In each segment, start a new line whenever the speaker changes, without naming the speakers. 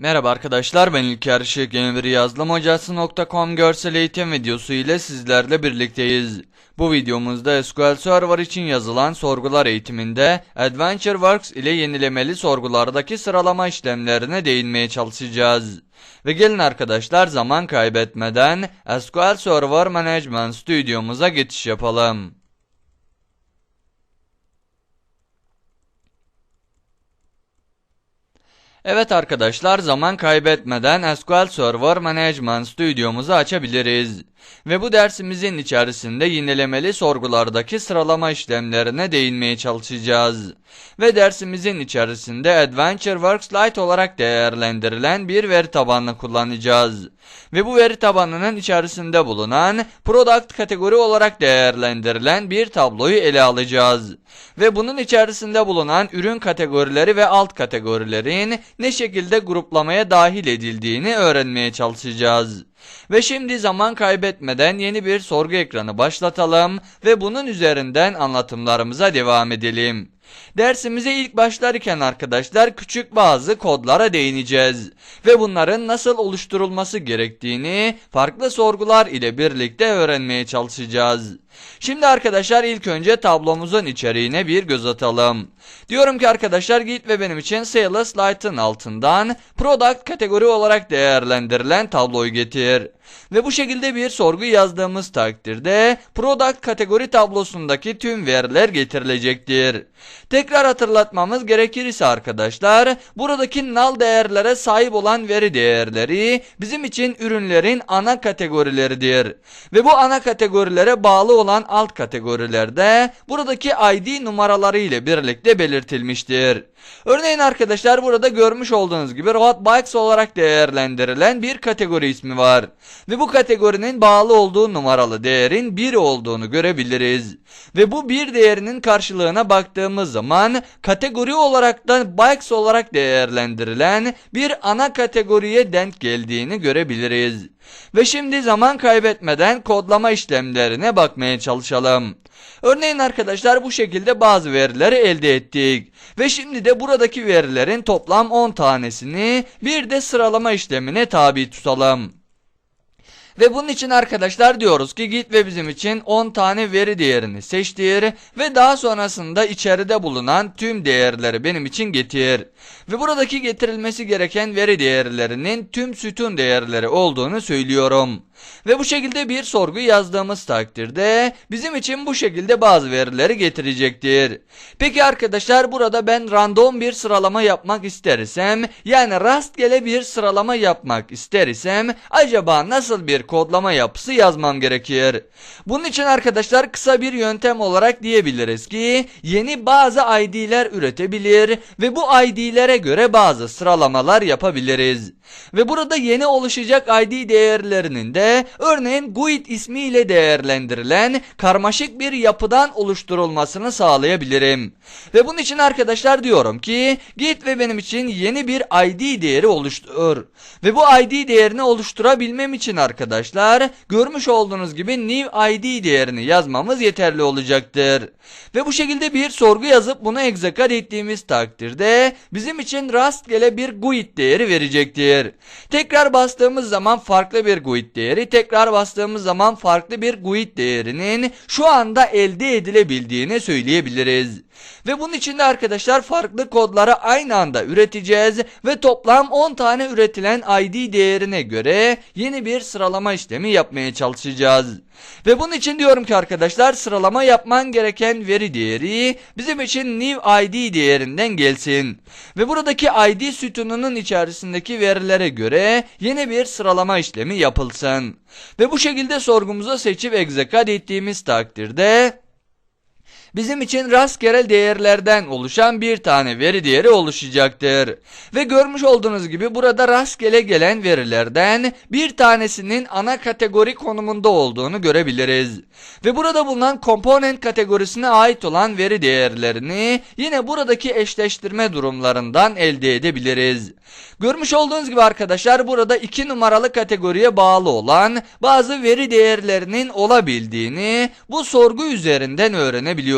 Merhaba arkadaşlar ben İlker Işık yeni bir yazılım hocası.com görsel eğitim videosu ile sizlerle birlikteyiz. Bu videomuzda SQL Server için yazılan sorgular eğitiminde AdventureWorks ile yenilemeli sorgulardaki sıralama işlemlerine değinmeye çalışacağız. Ve gelin arkadaşlar zaman kaybetmeden SQL Server Management Studio'muza geçiş yapalım. Evet arkadaşlar zaman kaybetmeden SQL Server Management Studio'muzu açabiliriz. Ve bu dersimizin içerisinde yinelemeli sorgulardaki sıralama işlemlerine değinmeye çalışacağız. Ve dersimizin içerisinde AdventureWorks Lite olarak değerlendirilen bir veri tabanını kullanacağız. Ve bu veri tabanının içerisinde bulunan Product kategori olarak değerlendirilen bir tabloyu ele alacağız. Ve bunun içerisinde bulunan ürün kategorileri ve alt kategorilerin ne şekilde gruplamaya dahil edildiğini öğrenmeye çalışacağız. Ve şimdi zaman kaybetmeden yeni bir sorgu ekranı başlatalım ve bunun üzerinden anlatımlarımıza devam edelim. Dersimize ilk başlarken arkadaşlar küçük bazı kodlara değineceğiz ve bunların nasıl oluşturulması gerektiğini farklı sorgular ile birlikte öğrenmeye çalışacağız. Şimdi arkadaşlar ilk önce tablomuzun içeriğine bir göz atalım. Diyorum ki arkadaşlar git ve benim için Sales Lite'ın altından Product kategori olarak değerlendirilen tabloyu getir. Ve bu şekilde bir sorgu yazdığımız takdirde Product kategori tablosundaki tüm veriler getirilecektir. Tekrar hatırlatmamız gerekirse arkadaşlar buradaki null değerlere sahip olan veri değerleri bizim için ürünlerin ana kategorileridir. Ve bu ana kategorilere bağlı olan alt kategorilerde buradaki ID numaraları ile birlikte belirtilmiştir. Örneğin arkadaşlar burada görmüş olduğunuz gibi Road Bikes olarak değerlendirilen bir kategori ismi var. Ve bu kategorinin bağlı olduğu numaralı değerin 1 olduğunu görebiliriz. Ve bu bir değerinin karşılığına baktığımız zaman kategori olarak da Bikes olarak değerlendirilen bir ana kategoriye denk geldiğini görebiliriz. Ve şimdi zaman kaybetmeden kodlama işlemlerine bakmaya çalışalım. Örneğin arkadaşlar bu şekilde bazı verileri elde ettik. Ve şimdi de buradaki verilerin toplam 10 tanesini bir de sıralama işlemine tabi tutalım. Ve bunun için arkadaşlar diyoruz ki git ve bizim için 10 tane veri değerini seçtir ve daha sonrasında içeride bulunan tüm değerleri benim için getir. Ve buradaki getirilmesi gereken veri değerlerinin tüm sütun değerleri olduğunu söylüyorum. Ve bu şekilde bir sorgu yazdığımız takdirde bizim için bu şekilde bazı verileri getirecektir. Peki arkadaşlar burada ben random bir sıralama yapmak istersem yani rastgele bir sıralama yapmak istersem acaba nasıl bir kodlama yapısı yazmam gerekir? Bunun için arkadaşlar kısa bir yöntem olarak diyebiliriz ki yeni bazı ID'ler üretebilir ve bu ID'lere göre bazı sıralamalar yapabiliriz. Ve burada yeni oluşacak ID değerlerinin de örneğin GUID ismiyle değerlendirilen karmaşık bir yapıdan oluşturulmasını sağlayabilirim. Ve bunun için arkadaşlar diyorum ki git ve benim için yeni bir ID değeri oluştur. Ve bu ID değerini oluşturabilmem için arkadaşlar görmüş olduğunuz gibi new ID değerini yazmamız yeterli olacaktır. Ve bu şekilde bir sorgu yazıp bunu execute ettiğimiz takdirde bizim için rastgele bir GUID değeri verecektir. Tekrar bastığımız zaman farklı bir GUID değeri, tekrar bastığımız zaman farklı bir GUID değerinin şu anda elde edilebildiğini söyleyebiliriz. Ve bunun için de arkadaşlar farklı kodları aynı anda üreteceğiz ve toplam 10 tane üretilen ID değerine göre yeni bir sıralama işlemi yapmaya çalışacağız. Ve bunun için diyorum ki arkadaşlar sıralama yapman gereken veri değeri bizim için new ID değerinden gelsin. Ve buradaki ID sütununun içerisindeki verilere göre yeni bir sıralama işlemi yapılsın. Ve bu şekilde sorgumuza seçip execute ettiğimiz takdirde bizim için rastgele değerlerden oluşan bir tane veri değeri oluşacaktır. Ve görmüş olduğunuz gibi burada rastgele gelen verilerden bir tanesinin ana kategori konumunda olduğunu görebiliriz. Ve burada bulunan component kategorisine ait olan veri değerlerini yine buradaki eşleştirme durumlarından elde edebiliriz. Görmüş olduğunuz gibi arkadaşlar burada 2 numaralı kategoriye bağlı olan bazı veri değerlerinin olabildiğini bu sorgu üzerinden öğrenebiliyoruz.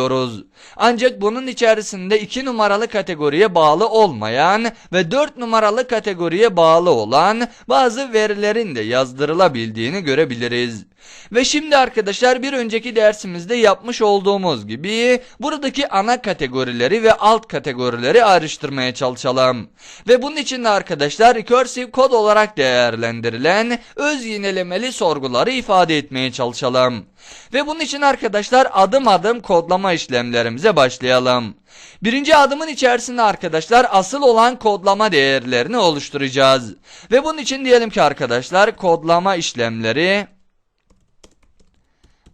Ancak bunun içerisinde 2 numaralı kategoriye bağlı olmayan ve 4 numaralı kategoriye bağlı olan bazı verilerin de yazdırılabildiğini görebiliriz. Ve şimdi arkadaşlar bir önceki dersimizde yapmış olduğumuz gibi buradaki ana kategorileri ve alt kategorileri ayrıştırmaya çalışalım. Ve bunun için de arkadaşlar recursive kod olarak değerlendirilen öz yinelemeli sorguları ifade etmeye çalışalım. Ve bunun için arkadaşlar adım adım kodlama işlemlerimize başlayalım. Birinci adımın içerisinde arkadaşlar asıl olan kodlama değerlerini oluşturacağız. Ve bunun için diyelim ki arkadaşlar kodlama işlemleri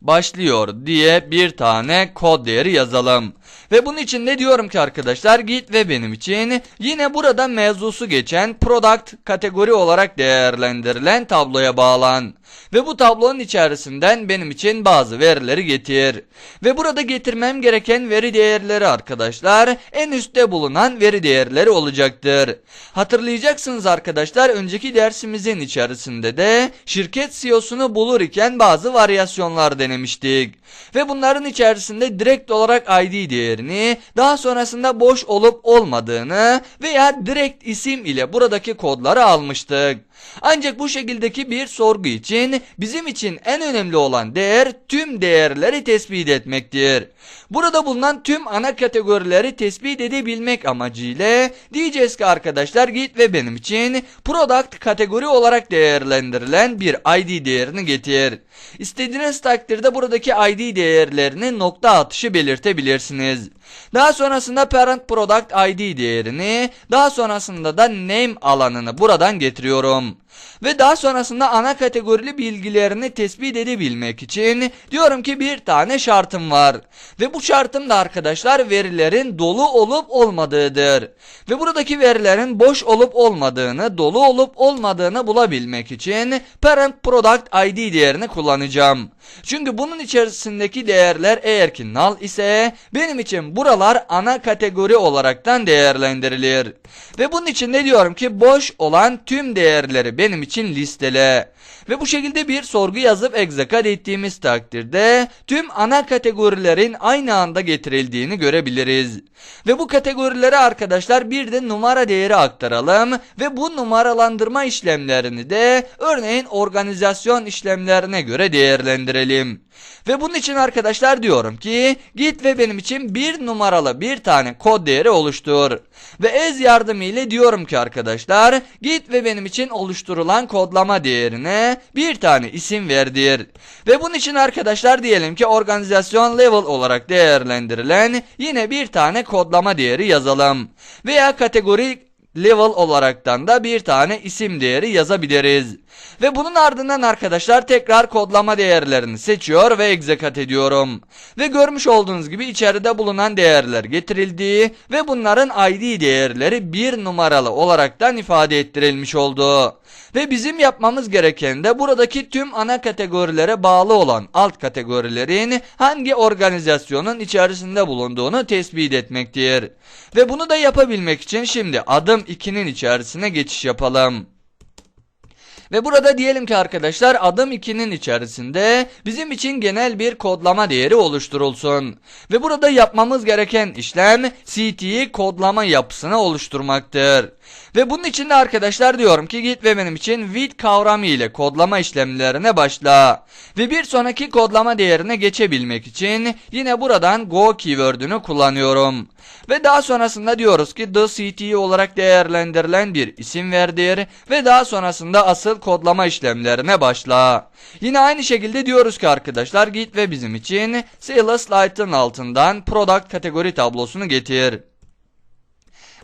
başlıyor diye bir tane kod değeri yazalım. Ve bunun için ne diyorum ki arkadaşlar git ve benim için yine burada mevzusu geçen product kategori olarak değerlendirilen tabloya bağlan. Ve bu tablonun içerisinden benim için bazı verileri getir. Ve burada getirmem gereken veri değerleri arkadaşlar en üstte bulunan veri değerleri olacaktır. Hatırlayacaksınız arkadaşlar önceki dersimizin içerisinde de şirket CEO'sunu bulur iken bazı varyasyonlar denemiştik. Ve bunların içerisinde direkt olarak ID değerini daha sonrasında boş olup olmadığını veya direkt isim ile buradaki kodları almıştık. Ancak bu şekildeki bir sorgu için bizim için en önemli olan değer tüm değerleri tespit etmektir. Burada bulunan tüm ana kategorileri tespit edebilmek amacıyla diyeceğiz ki arkadaşlar git ve benim için product kategori olarak değerlendirilen bir ID değerini getir. İstediğiniz takdirde buradaki ID değerlerini nokta atışı belirtebilirsiniz. Daha sonrasında parent product ID değerini, daha sonrasında da name alanını buradan getiriyorum. Ve daha sonrasında ana kategorili bilgilerini tespit edebilmek için diyorum ki bir tane şartım var. Ve bu şartım da arkadaşlar verilerin dolu olup olmadığıdır. Ve buradaki verilerin boş olup olmadığını, dolu olup olmadığını bulabilmek için parent product ID değerini kullanacağım. Çünkü bunun içerisindeki değerler eğer ki null ise benim için buralar ana kategori olaraktan değerlendirilir. Ve bunun için ne diyorum ki boş olan tüm değerleri benim için listele. Ve bu şekilde bir sorgu yazıp execute ettiğimiz takdirde tüm ana kategorilerin aynı anda getirildiğini görebiliriz. Ve bu kategorilere arkadaşlar bir de numara değeri aktaralım ve bu numaralandırma işlemlerini de örneğin organizasyon işlemlerine göre değerlendirelim. Ve bunun için arkadaşlar diyorum ki git ve benim için bir numaralı bir tane kod değeri oluştur. Ve ez yardımı ile diyorum ki arkadaşlar git ve benim için oluşturulan kodlama değerine bir tane isim verdir. Ve bunun için arkadaşlar diyelim ki organizasyon level olarak değerlendirilen yine bir tane kodlama değeri yazalım. Veya kategori level olaraktan da bir tane isim değeri yazabiliriz. Ve bunun ardından arkadaşlar tekrar kodlama değerlerini seçiyor ve execute ediyorum. Ve görmüş olduğunuz gibi içeride bulunan değerler getirildi ve bunların ID değerleri bir numaralı olaraktan ifade ettirilmiş oldu. Ve bizim yapmamız gereken de buradaki tüm ana kategorilere bağlı olan alt kategorilerin hangi organizasyonun içerisinde bulunduğunu tespit etmektir. Ve bunu da yapabilmek için şimdi adım 2'nin içerisine geçiş yapalım. Ve burada diyelim ki arkadaşlar adım 2'nin içerisinde bizim için genel bir kodlama değeri oluşturulsun. Ve burada yapmamız gereken işlem CT'yi kodlama yapısını oluşturmaktır. Ve bunun için de arkadaşlar diyorum ki git ve benim için with kavramı ile kodlama işlemlerine başla. Ve bir sonraki kodlama değerine geçebilmek için yine buradan go keyword'ünü kullanıyorum. Ve daha sonrasında diyoruz ki the CTE olarak değerlendirilen bir isim verdir ve daha sonrasında asıl kodlama işlemlerine başla. Yine aynı şekilde diyoruz ki arkadaşlar git ve bizim için sales light'ın altından product kategori tablosunu getir.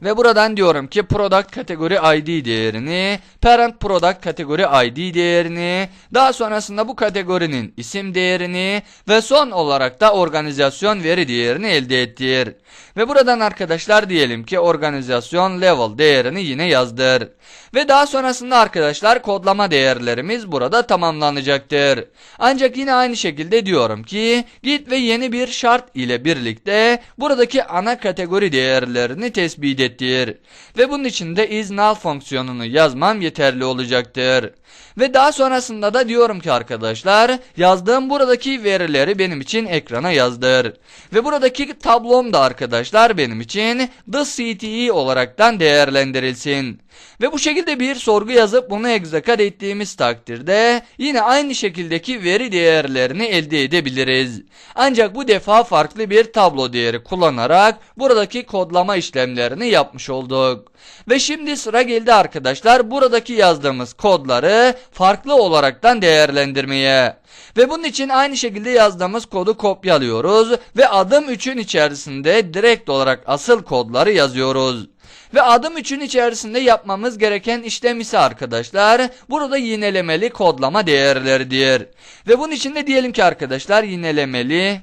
Ve buradan diyorum ki product kategori ID değerini, parent product kategori ID değerini, daha sonrasında bu kategorinin isim değerini ve son olarak da organizasyon veri değerini elde ettir. Ve buradan arkadaşlar diyelim ki organizasyon level değerini yine yazdır. Ve daha sonrasında arkadaşlar kodlama değerlerimiz burada tamamlanacaktır. Ancak yine aynı şekilde diyorum ki git ve yeni bir şart ile birlikte buradaki ana kategori değerlerini tespit et ettir. Ve bunun için de is null fonksiyonunu yazmam yeterli olacaktır. Ve daha sonrasında da diyorum ki arkadaşlar yazdığım buradaki verileri benim için ekrana yazdır. Ve buradaki tablom da arkadaşlar benim için the CTE olaraktan değerlendirilsin. Ve bu şekilde bir sorgu yazıp bunu execute ettiğimiz takdirde yine aynı şekildeki veri değerlerini elde edebiliriz. Ancak bu defa farklı bir tablo değeri kullanarak buradaki kodlama işlemlerini yapmış olduk. Ve şimdi sıra geldi arkadaşlar buradaki yazdığımız kodları farklı olaraktan değerlendirmeye. Ve bunun için aynı şekilde yazdığımız kodu kopyalıyoruz ve adım 3'ün içerisinde direkt olarak asıl kodları yazıyoruz. Ve adım 3'ün içerisinde yapmamız gereken işlem ise arkadaşlar burada yinelemeli kodlama değerleridir. Ve bunun için de diyelim ki arkadaşlar yinelemeli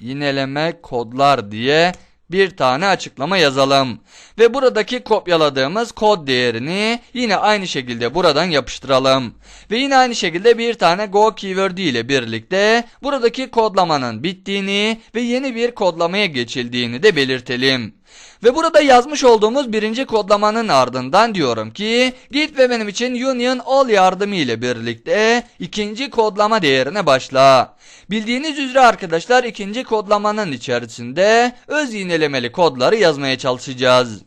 yineleme kodlar diye bir tane açıklama yazalım. Ve buradaki kopyaladığımız kod değerini yine aynı şekilde buradan yapıştıralım. Ve yine aynı şekilde bir tane go keyword ile birlikte buradaki kodlamanın bittiğini ve yeni bir kodlamaya geçildiğini de belirtelim. Ve burada yazmış olduğumuz birinci kodlamanın ardından diyorum ki git ve benim için union all yardımı ile birlikte ikinci kodlama değerine başla. Bildiğiniz üzere arkadaşlar ikinci kodlamanın içerisinde öz yinelemeli kodları yazmaya çalışacağız.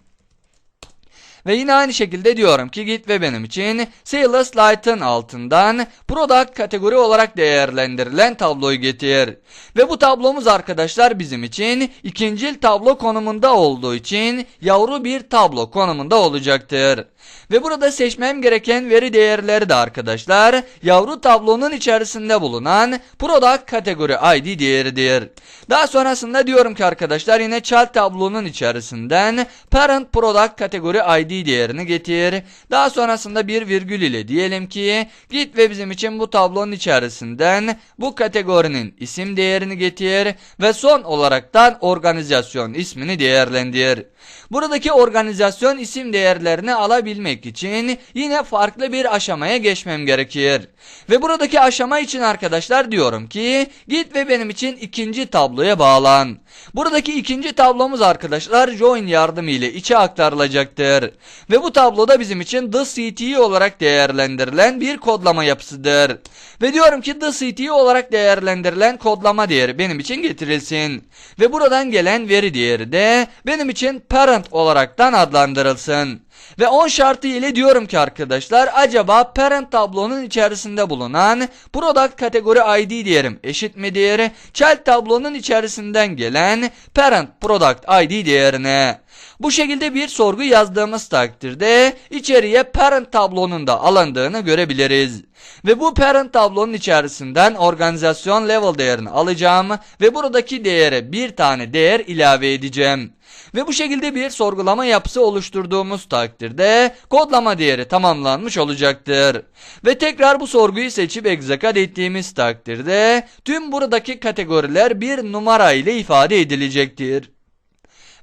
Ve yine aynı şekilde diyorum ki git ve benim için Sales Light'ın altından Product kategori olarak değerlendirilen tabloyu getir. Ve bu tablomuz arkadaşlar bizim için ikincil tablo konumunda olduğu için yavru bir tablo konumunda olacaktır. Ve burada seçmem gereken veri değerleri de arkadaşlar yavru tablonun içerisinde bulunan Product kategori ID değeridir. Daha sonrasında diyorum ki arkadaşlar yine child tablonun içerisinden Parent Product kategori ID değerini getir. Daha sonrasında bir virgül ile diyelim ki git ve bizim için bu tablonun içerisinden bu kategorinin isim değerini getir ve son olaraktan organizasyon ismini değerlendir. Buradaki organizasyon isim değerlerini alabilmek için yine farklı bir aşamaya geçmem gerekir. Ve buradaki aşama için arkadaşlar diyorum ki git ve benim için ikinci tabloya bağlan. Buradaki ikinci tablomuz arkadaşlar join yardımı ile içe aktarılacaktır. Ve bu tabloda bizim için the CTE olarak değerlendirilen bir kodlama yapısıdır. Ve diyorum ki the CTE olarak değerlendirilen kodlama değeri benim için getirilsin. Ve buradan gelen veri değeri de benim için parent olaraktan adlandırılsın. Ve 10 şartı ile diyorum ki arkadaşlar acaba parent tablonun içerisinde bulunan product kategori ID değerim eşit mi değeri child tablonun içerisinden gelen parent product ID değerine. Bu şekilde bir sorgu yazdığımız takdirde içeriye parent tablonun da alındığını görebiliriz. Ve bu parent tablonun içerisinden organizasyon level değerini alacağım ve buradaki değere bir tane değer ilave edeceğim. Ve bu şekilde bir sorgulama yapısı oluşturduğumuz takdirde kodlama değeri tamamlanmış olacaktır. Ve tekrar bu sorguyu seçip execute ettiğimiz takdirde tüm buradaki kategoriler bir numara ile ifade edilecektir.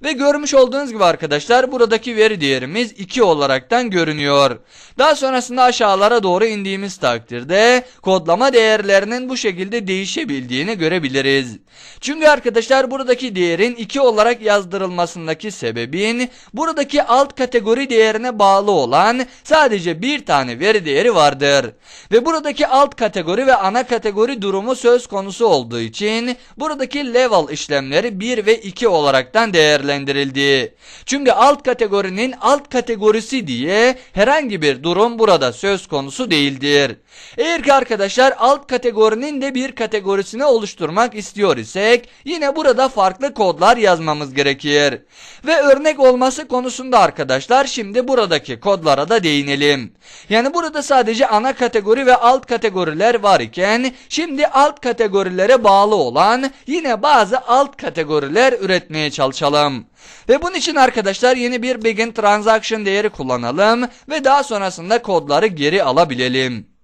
Ve görmüş olduğunuz gibi arkadaşlar buradaki veri değerimiz 2 olaraktan görünüyor. Daha sonrasında aşağılara doğru indiğimiz takdirde kodlama değerlerinin bu şekilde değişebildiğini görebiliriz. Çünkü arkadaşlar buradaki değerin 2 olarak yazdırılmasındaki sebebin buradaki alt kategori değerine bağlı olan sadece bir tane veri değeri vardır. Ve buradaki alt kategori ve ana kategori durumu söz konusu olduğu için buradaki level işlemleri 1 ve 2 olaraktan değerlendirildi. Çünkü alt kategorinin alt kategorisi diye herhangi bir durum burada söz konusu değildir. Eğer ki arkadaşlar alt kategorinin de bir kategorisini oluşturmak istiyor isek yine burada farklı kodlar yazmamız gerekir. Ve örnek olması konusunda arkadaşlar şimdi buradaki kodlara da değinelim. Yani burada sadece ana kategori ve alt kategoriler var iken şimdi alt kategorilere bağlı olan yine bazı alt kategoriler üretmeye çalışalım. Ve bunun için arkadaşlar yeni bir begin transaction değeri kullanalım ve daha sonrasında kodları geri alabilelim.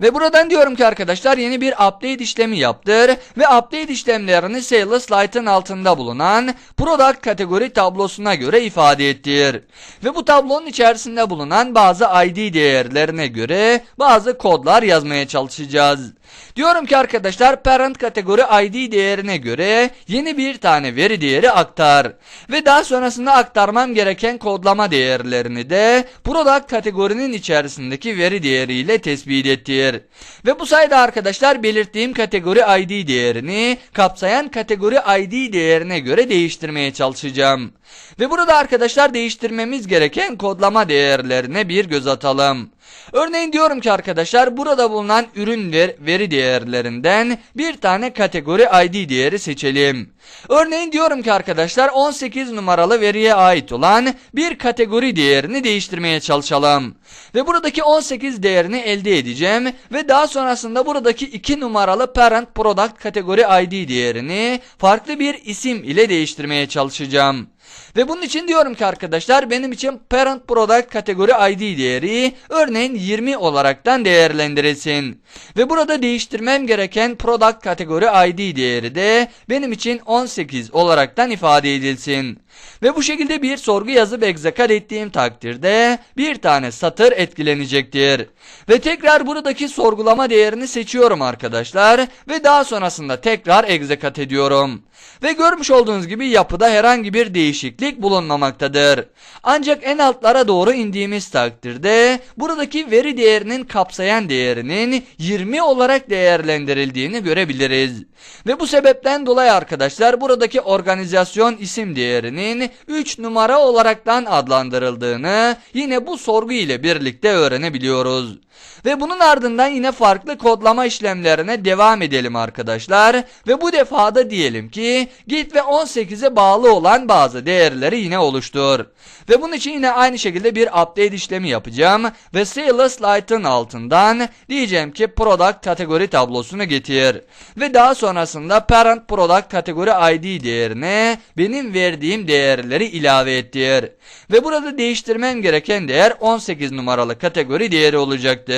Ve buradan diyorum ki arkadaşlar yeni bir update işlemi yaptır ve update işlemlerini Sales Light'ın altında bulunan Product kategori tablosuna göre ifade ettir. Ve bu tablonun içerisinde bulunan bazı ID değerlerine göre bazı kodlar yazmaya çalışacağız. Diyorum ki arkadaşlar parent kategori ID değerine göre yeni bir tane veri değeri aktar. Ve daha sonrasında aktarmam gereken kodlama değerlerini de product kategorinin içerisindeki veri değeriyle tespit ettir. Ve bu sayede arkadaşlar belirttiğim kategori ID değerini kapsayan kategori ID değerine göre değiştirmeye çalışacağım. Ve burada arkadaşlar değiştirmemiz gereken kodlama değerlerine bir göz atalım. Örneğin diyorum ki arkadaşlar burada bulunan ürün ver, veri değerlerinden bir tane kategori ID değeri seçelim. Örneğin diyorum ki arkadaşlar 18 numaralı veriye ait olan bir kategori değerini değiştirmeye çalışalım. Ve buradaki 18 değerini elde edeceğim ve daha sonrasında buradaki 2 numaralı parent product kategori ID değerini farklı bir isim ile değiştirmeye çalışacağım. Ve bunun için diyorum ki arkadaşlar benim için parent product kategori ID değeri örneğin 20 olaraktan değerlendirilsin. Ve burada değiştirmem gereken product kategori ID değeri de benim için 18 olaraktan ifade edilsin. Ve bu şekilde bir sorgu yazıp execute ettiğim takdirde bir tane satır etkilenecektir. Ve tekrar buradaki sorgulama değerini seçiyorum arkadaşlar ve daha sonrasında tekrar execute ediyorum. Ve görmüş olduğunuz gibi yapıda herhangi bir değişiklik bulunmamaktadır. Ancak en altlara doğru indiğimiz takdirde buradaki veri değerinin kapsayan değerinin 20 olarak değerlendirildiğini görebiliriz. Ve bu sebepten dolayı arkadaşlar buradaki organizasyon isim değerinin 3 numara olaraktan adlandırıldığını yine bu sorgu ile birlikte öğrenebiliyoruz. Ve bunun ardından yine farklı kodlama işlemlerine devam edelim arkadaşlar. Ve bu defada diyelim ki git ve 18'e bağlı olan bazı değerleri yine oluştur. Ve bunun için yine aynı şekilde bir update işlemi yapacağım. Ve Sales Light'ın altından diyeceğim ki product kategori tablosunu getir. Ve daha sonrasında parent product kategori ID değerine benim verdiğim değerleri ilave ettir. Ve burada değiştirmem gereken değer 18 numaralı kategori değeri olacaktır.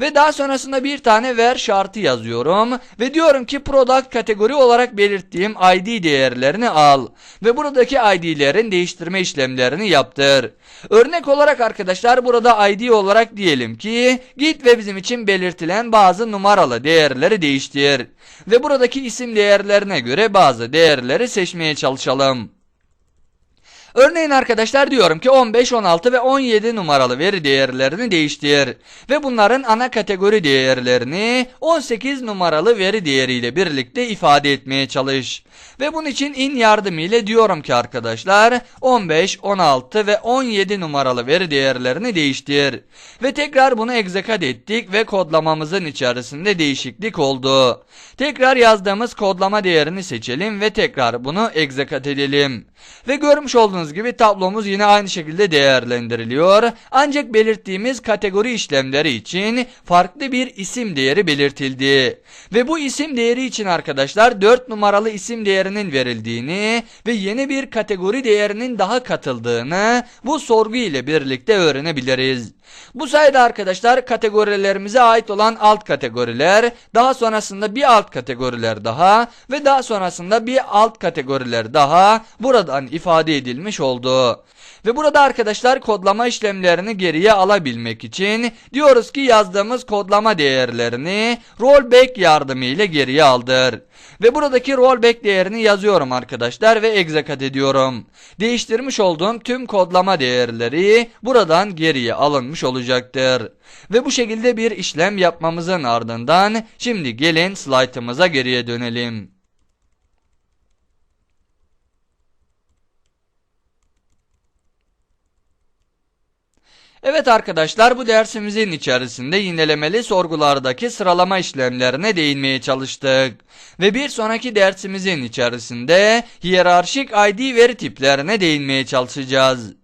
Ve daha sonrasında bir tane ver şartı yazıyorum. Ve diyorum ki product kategori olarak belirttiğim ID değerlerini al. Ve buradaki ID'lerin değiştirme işlemlerini yaptır. Örnek olarak arkadaşlar burada ID olarak diyelim ki git ve bizim için belirtilen bazı numaralı değerleri değiştir. Ve buradaki isim değerlerine göre bazı değerleri seçmeye çalışalım. Örneğin arkadaşlar diyorum ki 15, 16 ve 17 numaralı veri değerlerini değiştir. Ve bunların ana kategori değerlerini 18 numaralı veri değeriyle birlikte ifade etmeye çalış. Ve bunun için in yardımıyla diyorum ki arkadaşlar 15, 16 ve 17 numaralı veri değerlerini değiştir. Ve tekrar bunu execute ettik ve kodlamamızın içerisinde değişiklik oldu. Tekrar yazdığımız kodlama değerini seçelim ve tekrar bunu execute edelim. Ve görmüş olduğunuz gibi tablomuz yine aynı şekilde değerlendiriliyor. Ancak belirttiğimiz kategori işlemleri için farklı bir isim değeri belirtildi. Ve bu isim değeri için arkadaşlar 4 numaralı isim değerinin verildiğini ve yeni bir kategori değerinin daha katıldığını bu sorgu ile birlikte öğrenebiliriz. Bu sayede arkadaşlar kategorilerimize ait olan alt kategoriler, daha sonrasında bir alt kategoriler daha ve daha sonrasında bir alt kategoriler daha buradan ifade edilmiş oldu. Ve burada arkadaşlar kodlama işlemlerini geriye alabilmek için diyoruz ki yazdığımız kodlama değerlerini rollback yardımıyla geriye aldır. Ve buradaki rollback değerini yazıyorum arkadaşlar ve execute ediyorum. Değiştirmiş olduğum tüm kodlama değerleri buradan geriye alınmış olacaktır. Ve bu şekilde bir işlem yapmamızın ardından şimdi gelin slaytımıza geriye dönelim. Evet arkadaşlar bu dersimizin içerisinde yinelemeli sorgulardaki sıralama işlemlerine değinmeye çalıştık. Ve bir sonraki dersimizin içerisinde hiyerarşik ID veri tiplerine değinmeye çalışacağız.